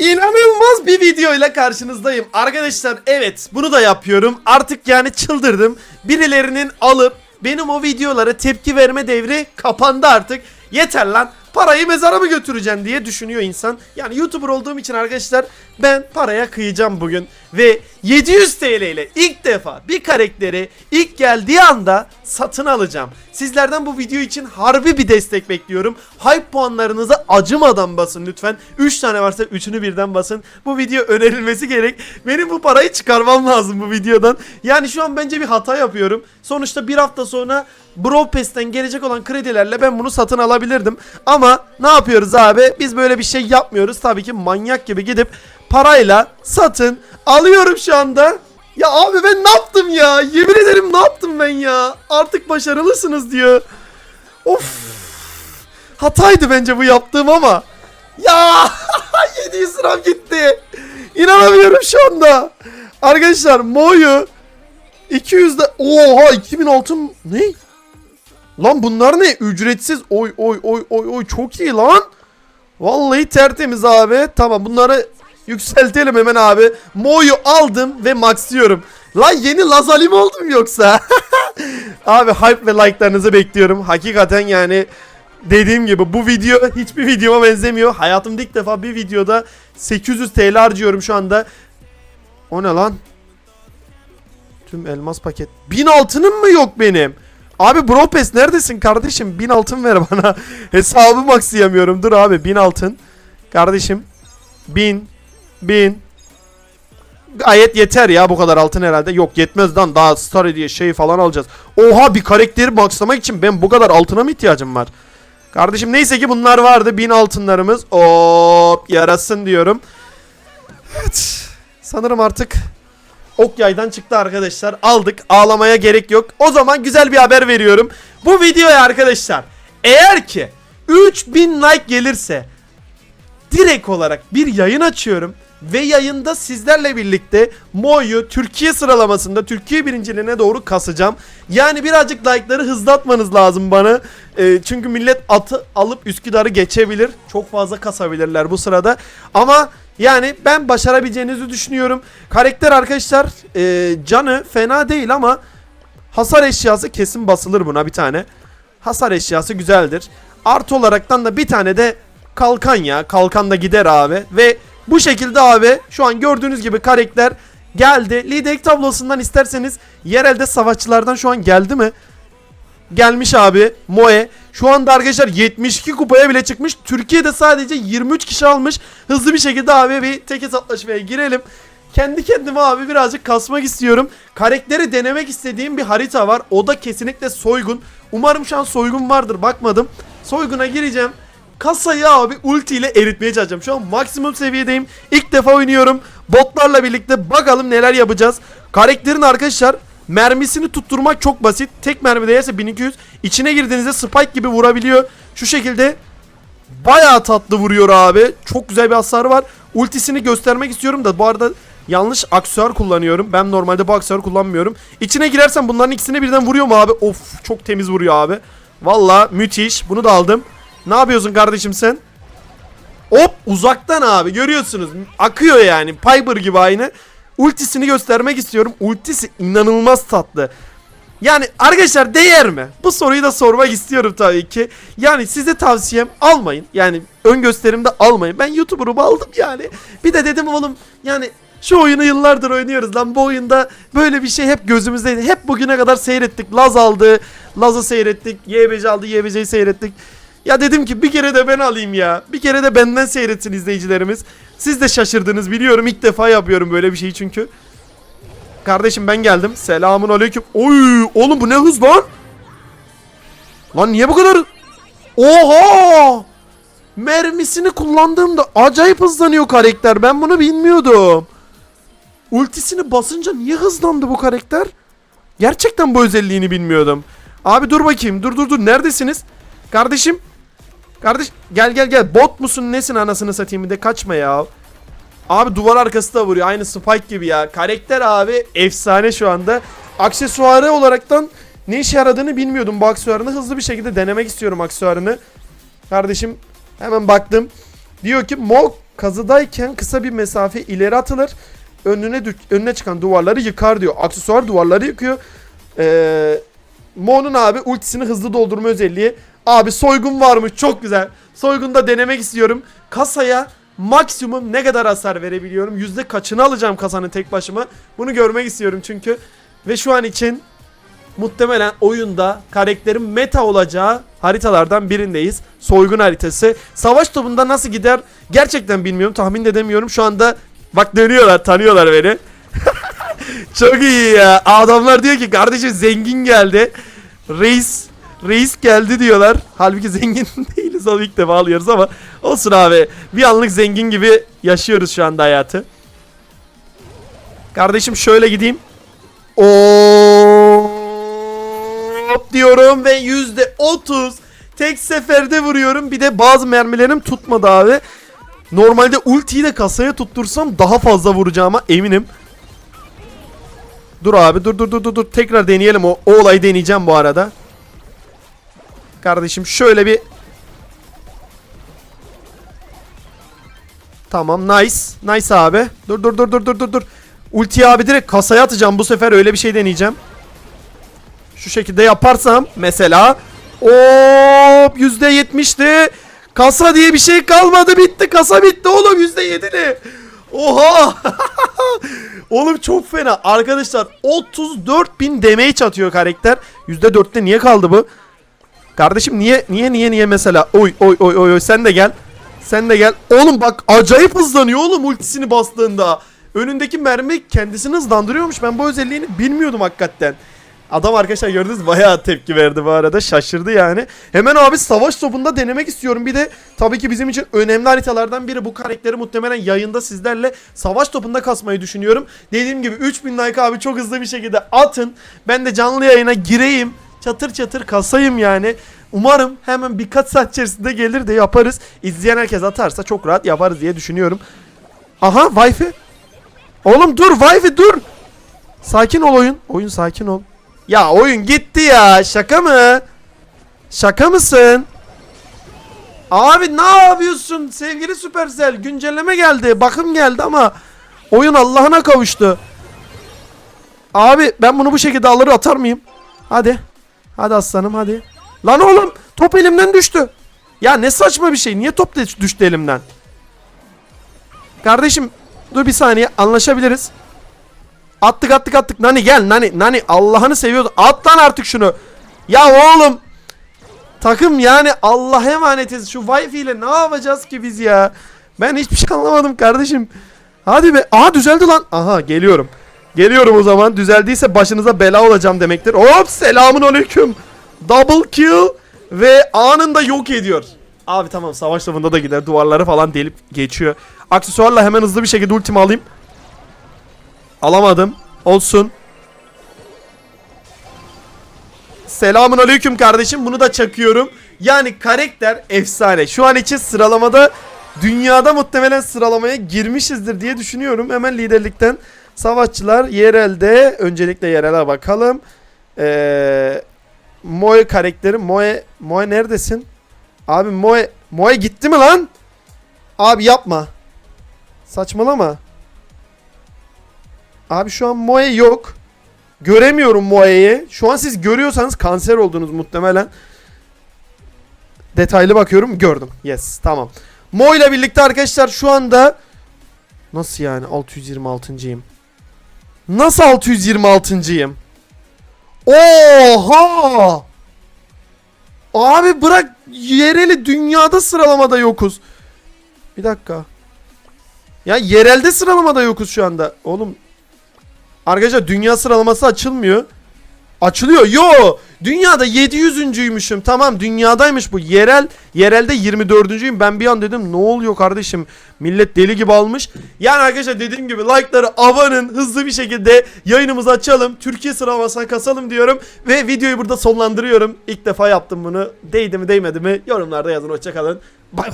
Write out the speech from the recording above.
İnanılmaz bir videoyla karşınızdayım. Arkadaşlar evet bunu da yapıyorum. Artık yani çıldırdım. Birilerinin alıp benim o videolara tepki verme devri kapandı artık. Yeter lan parayı mezara mı götüreceksin diye düşünüyor insan. Yani YouTuber olduğum için arkadaşlar ben paraya kıyacağım bugün. Ve 700 TL ile ilk defa bir karakteri ilk geldiği anda satın alacağım. Sizlerden bu video için harbi bir destek bekliyorum. Hype puanlarınızı acımadan basın lütfen. 3 tane varsa 3'ünü birden basın. Bu video önerilmesi gerek. Benim bu parayı çıkarmam lazım bu videodan. Yani şu an bence bir hata yapıyorum. Sonuçta bir hafta sonra Brawl gelecek olan kredilerle ben bunu satın alabilirdim. Ama ne yapıyoruz abi? Biz böyle bir şey yapmıyoruz. Tabii ki manyak gibi gidip parayla satın alıyorum şu anda. Ya abi ben ne yaptım ya? Yemin ederim ne yaptım ben ya? Artık başarılısınız diyor. Of. Hataydı bence bu yaptığım ama. Ya 700 liram gitti. İnanamıyorum şu anda. Arkadaşlar Mo'yu 200'de oha 2000 altın ne? Lan bunlar ne? Ücretsiz. Oy oy oy oy oy çok iyi lan. Vallahi tertemiz abi. Tamam bunları yükseltelim hemen abi. Mo'yu aldım ve maxlıyorum. Lan yeni Lazali mi oldum yoksa? abi hype ve like'larınızı bekliyorum. Hakikaten yani dediğim gibi bu video hiçbir videoma benzemiyor. Hayatımda ilk defa bir videoda 800 TL harcıyorum şu anda. O ne lan? Tüm elmas paket. 1000 altınım mı yok benim? Abi Bropes neredesin kardeşim? 1000 altın ver bana. Hesabı maxlayamıyorum. Dur abi 1000 altın. Kardeşim 1000 1000 Gayet yeter ya bu kadar altın herhalde. Yok yetmez lan daha star diye şey falan alacağız. Oha bir karakteri maxlamak için ben bu kadar altına mı ihtiyacım var? Kardeşim neyse ki bunlar vardı. 1000 altınlarımız. Hop yarasın diyorum. Sanırım artık Ok yaydan çıktı arkadaşlar. Aldık. Ağlamaya gerek yok. O zaman güzel bir haber veriyorum. Bu videoya arkadaşlar eğer ki 3000 like gelirse direkt olarak bir yayın açıyorum ve yayında sizlerle birlikte Mo'yu Türkiye sıralamasında Türkiye birinciliğine doğru kasacağım. Yani birazcık like'ları hızlatmanız lazım bana. Ee, çünkü millet atı alıp Üsküdar'ı geçebilir. Çok fazla kasabilirler bu sırada. Ama yani ben başarabileceğinizi düşünüyorum. Karakter arkadaşlar e, canı fena değil ama hasar eşyası kesin basılır buna bir tane. Hasar eşyası güzeldir. Artı olaraktan da bir tane de kalkan ya. Kalkan da gider abi. Ve bu şekilde abi şu an gördüğünüz gibi karakter geldi. Liderlik tablosundan isterseniz yerelde savaşçılardan şu an geldi mi? Gelmiş abi Moe. Şu anda arkadaşlar 72 kupaya bile çıkmış. Türkiye'de sadece 23 kişi almış. Hızlı bir şekilde abi bir tek hesaplaşmaya girelim. Kendi kendime abi birazcık kasmak istiyorum. Karakteri denemek istediğim bir harita var. O da kesinlikle soygun. Umarım şu an soygun vardır bakmadım. Soyguna gireceğim. Kasayı abi ulti ile eritmeye çalışacağım. Şu an maksimum seviyedeyim. İlk defa oynuyorum. Botlarla birlikte bakalım neler yapacağız. Karakterin arkadaşlar mermisini tutturmak çok basit. Tek mermi değerse 1200. İçine girdiğinizde spike gibi vurabiliyor. Şu şekilde bayağı tatlı vuruyor abi. Çok güzel bir hasarı var. Ultisini göstermek istiyorum da bu arada yanlış aksesuar kullanıyorum. Ben normalde bu aksesuarı kullanmıyorum. İçine girersem bunların ikisini birden vuruyor mu abi? Of çok temiz vuruyor abi. Valla müthiş. Bunu da aldım. Ne yapıyorsun kardeşim sen? Hop uzaktan abi görüyorsunuz. Akıyor yani. Piper gibi aynı. Ultisini göstermek istiyorum. Ultisi inanılmaz tatlı. Yani arkadaşlar değer mi? Bu soruyu da sormak istiyorum tabii ki. Yani size tavsiyem almayın. Yani ön gösterimde almayın. Ben YouTuber'ımı aldım yani. Bir de dedim oğlum yani şu oyunu yıllardır oynuyoruz lan. Bu oyunda böyle bir şey hep gözümüzdeydi. Hep bugüne kadar seyrettik. Laz aldı. Laz'ı seyrettik. YBC aldı. YBC'yi seyrettik. Ya dedim ki bir kere de ben alayım ya. Bir kere de benden seyretsin izleyicilerimiz. Siz de şaşırdınız biliyorum. ilk defa yapıyorum böyle bir şeyi çünkü. Kardeşim ben geldim. Selamun aleyküm. Oy oğlum bu ne hız lan? Lan niye bu kadar? Oha! Mermisini kullandığımda acayip hızlanıyor karakter. Ben bunu bilmiyordum. Ultisini basınca niye hızlandı bu karakter? Gerçekten bu özelliğini bilmiyordum. Abi dur bakayım. Dur dur dur. Neredesiniz? Kardeşim. Kardeş gel gel gel. Bot musun nesin anasını satayım bir de kaçma ya. Abi duvar arkası da vuruyor. Aynı Spike gibi ya. Karakter abi efsane şu anda. Aksesuarı olaraktan ne işe yaradığını bilmiyordum bu aksesuarını. Hızlı bir şekilde denemek istiyorum aksesuarını. Kardeşim hemen baktım. Diyor ki Mo kazıdayken kısa bir mesafe ileri atılır. Önüne önüne çıkan duvarları yıkar diyor. Aksesuar duvarları yıkıyor. Ee, Mo'nun abi ultisini hızlı doldurma özelliği. Abi soygun varmış çok güzel. Soygunda denemek istiyorum. Kasaya maksimum ne kadar hasar verebiliyorum? Yüzde kaçını alacağım kasanın tek başıma? Bunu görmek istiyorum çünkü. Ve şu an için muhtemelen oyunda karakterin meta olacağı haritalardan birindeyiz. Soygun haritası. Savaş topunda nasıl gider gerçekten bilmiyorum. Tahmin de edemiyorum. Şu anda bak dönüyorlar tanıyorlar beni. Çok iyi ya. Adamlar diyor ki kardeşim zengin geldi. Reis reis geldi diyorlar. Halbuki zengin değiliz. Onu ilk defa alıyoruz ama olsun abi. Bir anlık zengin gibi yaşıyoruz şu anda hayatı. Kardeşim şöyle gideyim. Hop diyorum ve yüzde otuz tek seferde vuruyorum. Bir de bazı mermilerim tutmadı abi. Normalde ultiyi de kasaya tuttursam daha fazla vuracağıma eminim. Dur abi dur dur dur dur. Tekrar deneyelim o, o olayı deneyeceğim bu arada. Kardeşim şöyle bir Tamam nice. Nice abi. Dur dur dur dur dur dur dur. Ultiyi abi direkt kasaya atacağım bu sefer öyle bir şey deneyeceğim. Şu şekilde yaparsam mesela Hop %70'ti. Kasa diye bir şey kalmadı bitti. Kasa bitti oğlum %7'li. Oha. oğlum çok fena. Arkadaşlar 34.000 damage atıyor karakter. %4'te niye kaldı bu? Kardeşim niye niye niye niye mesela? Oy oy oy oy oy sen de gel. Sen de gel. Oğlum bak acayip hızlanıyor oğlum ultisini bastığında. Önündeki mermi kendisini hızlandırıyormuş. Ben bu özelliğini bilmiyordum hakikaten. Adam arkadaşlar gördünüz bayağı tepki verdi bu arada. Şaşırdı yani. Hemen abi savaş topunda denemek istiyorum. Bir de tabii ki bizim için önemli haritalardan biri bu karakteri muhtemelen yayında sizlerle savaş topunda kasmayı düşünüyorum. Dediğim gibi 3000 like abi çok hızlı bir şekilde atın. Ben de canlı yayına gireyim. Çatır çatır kasayım yani. Umarım hemen birkaç saat içerisinde gelir de yaparız. İzleyen herkes atarsa çok rahat yaparız diye düşünüyorum. Aha Wi-Fi. Oğlum dur Wi-Fi dur. Sakin ol oyun. Oyun sakin ol. Ya oyun gitti ya. Şaka mı? Şaka mısın? Abi ne yapıyorsun sevgili Supercell? Güncelleme geldi. Bakım geldi ama oyun Allah'ına kavuştu. Abi ben bunu bu şekilde alır atar mıyım? Hadi. Hadi aslanım hadi. Lan oğlum top elimden düştü. Ya ne saçma bir şey. Niye top düştü elimden? Kardeşim dur bir saniye anlaşabiliriz. Attık attık attık. Nani gel Nani. Nani Allah'ını seviyordu. At lan artık şunu. Ya oğlum. Takım yani Allah'a emanetiz. Şu wifi ile ne yapacağız ki biz ya? Ben hiçbir şey anlamadım kardeşim. Hadi be. Aha düzeldi lan. Aha geliyorum. Geliyorum o zaman. Düzeldiyse başınıza bela olacağım demektir. Hop selamun aleyküm. Double kill ve anında yok ediyor. Abi tamam savaş tavında da gider. Duvarları falan delip geçiyor. Aksesuarla hemen hızlı bir şekilde ultimi alayım. Alamadım. Olsun. Selamun aleyküm kardeşim. Bunu da çakıyorum. Yani karakter efsane. Şu an için sıralamada dünyada muhtemelen sıralamaya girmişizdir diye düşünüyorum. Hemen liderlikten savaşçılar yerelde. Öncelikle yerele bakalım. Ee, Moe karakteri. Moe, Moe neredesin? Abi Moe, Moe gitti mi lan? Abi yapma. Saçmalama. Abi şu an Moe yok. Göremiyorum Moe'yi. Şu an siz görüyorsanız kanser oldunuz muhtemelen. Detaylı bakıyorum. Gördüm. Yes. Tamam. Mo ile birlikte arkadaşlar şu anda Nasıl yani 626.yim? Nasıl 626.yim? Oha! Abi bırak yereli dünyada sıralamada yokuz. Bir dakika. Ya yerelde sıralamada yokuz şu anda. Oğlum Arkadaşlar dünya sıralaması açılmıyor. Açılıyor. Yo! Dünyada 700.'üymüşüm. Tamam dünyadaymış bu. Yerel yerelde 24.'üyüm. Ben bir an dedim ne oluyor kardeşim? Millet deli gibi almış. Yani arkadaşlar dediğim gibi like'ları abanın. Hızlı bir şekilde yayınımızı açalım. Türkiye sıralamasına kasalım diyorum. Ve videoyu burada sonlandırıyorum. İlk defa yaptım bunu. Değdi mi değmedi mi? Yorumlarda yazın. Hoşçakalın. Bay bay.